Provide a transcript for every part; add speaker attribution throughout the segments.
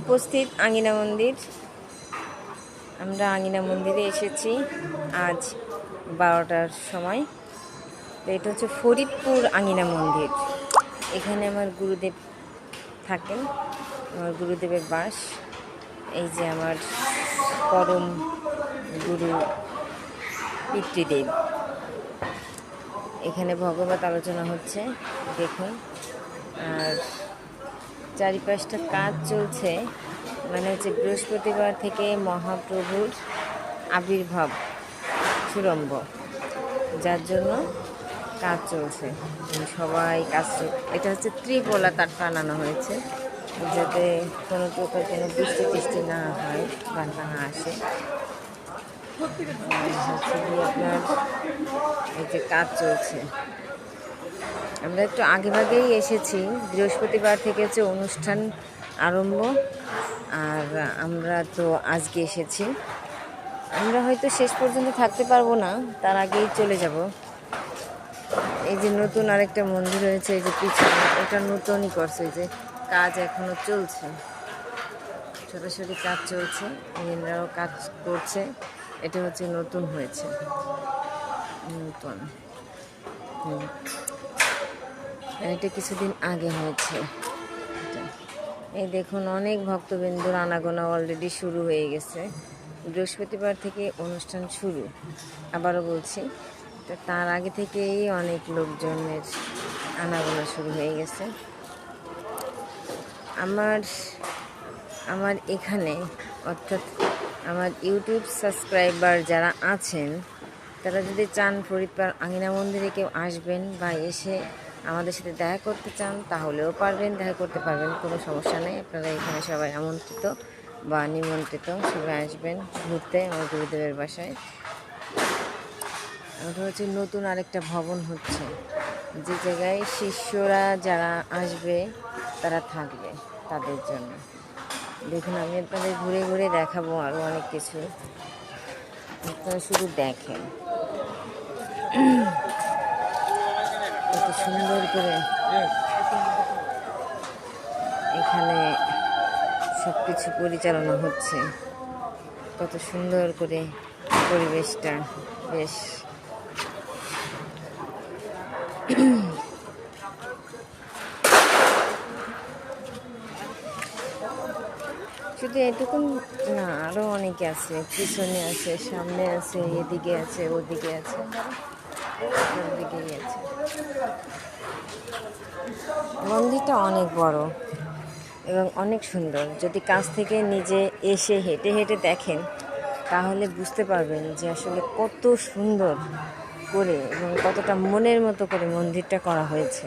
Speaker 1: উপস্থিত আঙিনা মন্দির। আমরা আঙিনা মন্দিরে এসেছি আজ বারোটার সময়। তো এটা হচ্ছে ফরিদপুর আঙিনা মন্দির। এখানে আমার গুরুদেব থাকেন, আমার গুরুদেবের বাস। এই যে আমার পরম গুরু পিতৃদেব। এখানে ভগবত আলোচনা হচ্ছে, দেখুন। আর চারিপাশটা কাজ চলছে মানে হচ্ছে বৃহস্পতিবার থেকে মহাপ্রভুর আবির্ভাব সুরম্ভ যার জন্য কাজ চলছে। সবাই কাজ এটা হচ্ছে ত্রিপোলা তার টানানো হয়েছে, যাতে কোনো প্রকার কোনো বৃষ্টি টিষ্টি না হয় বা না আসে। আপনার এই যে কাজ চলছে। আমরা একটু আগে ভাগেই এসেছি। বৃহস্পতিবার থেকে হচ্ছে অনুষ্ঠান আরম্ভ, আর আমরা তো আজকে এসেছি। আমরা হয়তো শেষ পর্যন্ত থাকতে পারব না, তার আগেই চলে যাব। এই যে নতুন আরেকটা মন্দির হয়েছে, এই যে পিছনে, এটা নতুনই করছে, এই যে কাজ এখনও চলছে। ছোটাছুটি কাজ চলছে ইন্দ্রাও কাজ করছে, এটা হচ্ছে নতুন হয়েছে। নতুন। হুম। এটা কিছুদিন আগে হয়েছে। এই দেখুন, অনেক ভক্তবিন্দুর আনাগোনা অলরেডি শুরু হয়ে গেছে। বৃহস্পতিবার থেকে অনুষ্ঠান শুরু। আবারও বলছি তো তার আগে থেকেই অনেক লোকজনের আনাগোনা শুরু হয়ে গেছে। আমার আমার এখানে, অর্থাৎ আমার ইউটিউব সাবস্ক্রাইবার যারা আছেন, তারা যদি চান ফরিদপুর আঙিনা মন্দিরে কেউ আসবেন বা এসে আমাদের সাথে দেখা করতে চান, তাহলেও পারবেন, দেখা করতে পারবেন, কোনো সমস্যা নেই। আপনারা এখানে সবাই আমন্ত্রিত বা নিমন্ত্রিত, সবাই আসবেন ঘুরতে আমার গুরুদেবের বাসায়। ওটা হচ্ছে নতুন আরেকটা ভবন হচ্ছে, যে জায়গায় শিষ্যরা যারা আসবে, তারা থাকবে তাদের জন্য। দেখুন, আমি আপনাদের ঘুরে ঘুরে দেখাবো আরও অনেক কিছু। আপনারা শুধু দেখেন। সুন্দর করে এখানে সব কিছু পরিচালনা হচ্ছে। কত সুন্দর করে পরিবেশটা বেশ। শুধু এটুকু না আরও অনেকে আছে পিছনে আছে সামনে আছে এদিকে আছে ওদিকে আছে। মন্দিরটা অনেক বড় এবং অনেক সুন্দর। যদি কাছ থেকে নিজে এসে হেঁটে হেঁটে দেখেন, তাহলে বুঝতে পারবেন যে আসলে কত সুন্দর করে এবং কতটা মনের মতো করে মন্দিরটা করা হয়েছে।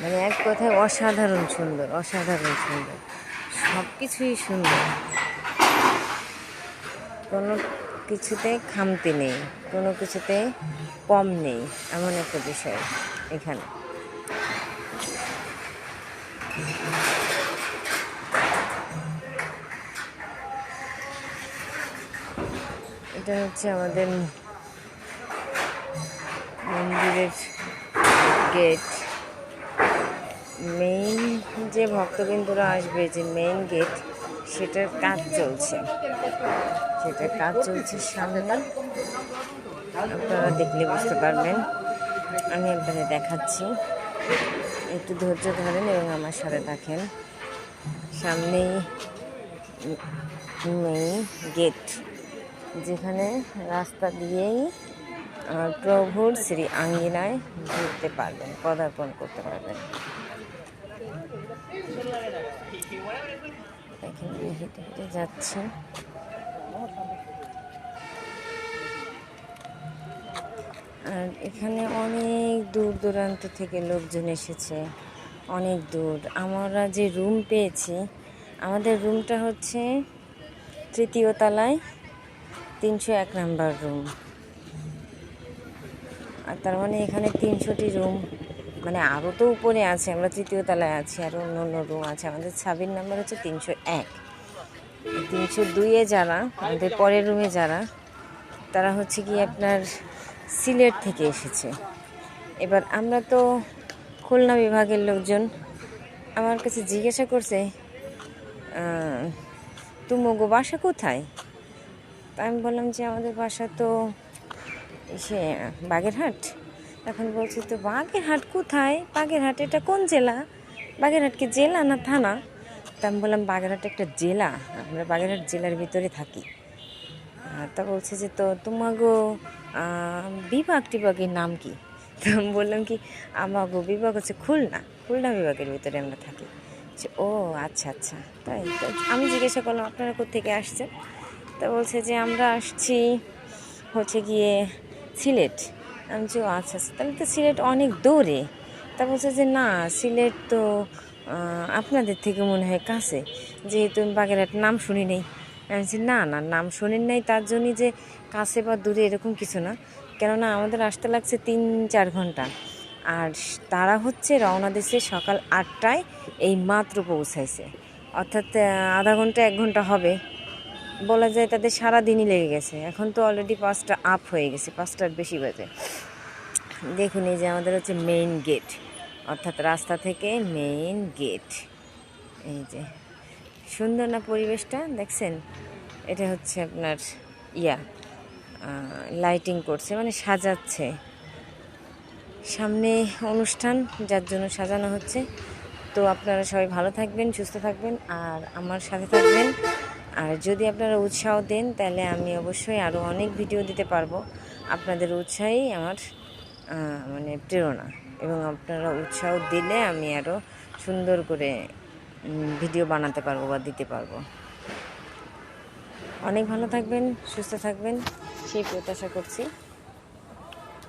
Speaker 1: মানে এক কথায় অসাধারণ সুন্দর অসাধারণ সুন্দর। সব কিছুই সুন্দর। কোনো কিছুতে খামতি নেই, কোনো কিছুতে কম নেই, এমন একটা বিষয় এখানে। এটা হচ্ছে আমাদের মন্দিরের গেট। মেইন যে ভক্তবিন্দুরা আসবে, যে মেইন গেট সেটার কাজ চলছে। সেটার কাজ চলছে সামনে। আপনারা দেখলে বুঝতে পারবেন। আমি আপনাদের দেখাচ্ছি। একটু ধৈর্য ধরেন এবং আমার সাথে থাকেন। সামনেই মেইন গেট যেখানে রাস্তা দিয়েই প্রভুর শ্রী আঙ্গিনায় ঘুরতে পারবেন, পদার্পণ করতে পারবেন। দেখেন আমি হেঁটে হেঁটে যাচ্ছি। আর এখানে অনেক দূর দূরান্ত থেকে লোকজন এসেছে। অনেক দূর। আমরা যে রুম পেয়েছি, আমাদের রুমটা হচ্ছে তৃতীয় তলায় তিনশো এক নাম্বার রুম আর তার মানে এখানে তিনশোটি রুম মানে আরও তো উপরে আছে, আমরা তৃতীয় তলায় আছি আরও অন্য অন্য রুম আছে। আমাদের ছাবির নাম্বার হচ্ছে তিনশো এক। তিনশো দুইয়ে যারা, আমাদের পরের রুমে যারা, তারা হচ্ছে কি আপনার সিলেট থেকে এসেছে। এবার আমরা তো খুলনা বিভাগের লোকজন, আমার কাছে জিজ্ঞাসা করছে তুমগো বাসা কোথায়? তা আমি বললাম যে আমাদের বাসা তো সে বাগেরহাট। এখন বলছি তো বাগেরহাট কোথায়? বাগেরহাট এটা কোন জেলা? বাগেরহাট কি জেলা না থানা? তা আমি বললাম বাগেরহাট একটা জেলা। আমরা বাগেরহাট জেলার ভিতরে থাকি। তা বলছে যে তো তোমাগো বিভাগ টিভাগের নাম কি? তো আমি বললাম কি আমাগো বিভাগ হচ্ছে খুলনা। খুলনা বিভাগের ভিতরে আমরা থাকি। বলছে, ও আচ্ছা আচ্ছা। তাই আমি জিজ্ঞাসা করলাম আপনারা কোথেকে আসছেন? তা বলছে যে আমরা আসছি হচ্ছে গিয়ে সিলেট। আমি ও আচ্ছা আচ্ছা তাহলে তো সিলেট অনেক দূরে। তা বলছে যে, না, সিলেট তো আপনাদের থেকে মনে হয় কাছে। যেহেতু আমি বাগেরহাট নাম শুনি নেই। আমি বলছি, না না, নাম শোনেন নাই, তার জন্যই যে কাছে বা দূরে এরকম কিছু না। কেননা আমাদের আসতে লাগছে তিন, চার ঘণ্টা। আর তারা হচ্ছে রওনা দেশে সকাল আটটায়, এই মাত্র পৌঁছাইছে। অর্থাৎ আধা ঘণ্টা, এক ঘণ্টা হবে। বলা যায় তাদের সারা দিনই লেগে গেছে। এখন তো অলরেডি পাঁচটা আপ হয়ে গেছে, পাঁচটার বেশি বাজে। দেখুন, এই যে আমাদের হচ্ছে মেইন গেট অর্থাৎ রাস্তা থেকে মেইন গেট এই যে, সুন্দর না পরিবেশটা? দেখছেন? এটা হচ্ছে আপনার ইয়া লাইটিং করছে মানে সাজাচ্ছে। সামনে অনুষ্ঠান, যার জন্য সাজানো হচ্ছে। তো আপনারা সবাই ভালো থাকবেন, সুস্থ থাকবেন, আর আমার সাথে থাকবেন আর যদি আপনারা উৎসাহ দেন, তাহলে আমি অবশ্যই আরও অনেক ভিডিও দিতে পারব। আপনাদের উৎসাহই আমার মানে প্রেরণা। এবং আপনারা উৎসাহ দিলে আমি আরও সুন্দর করে ভিডিও বানাতে পারব বা দিতে পারব। অনেক ভালো থাকবেন, সুস্থ থাকবেন। সেই প্রত্যাশা করছি।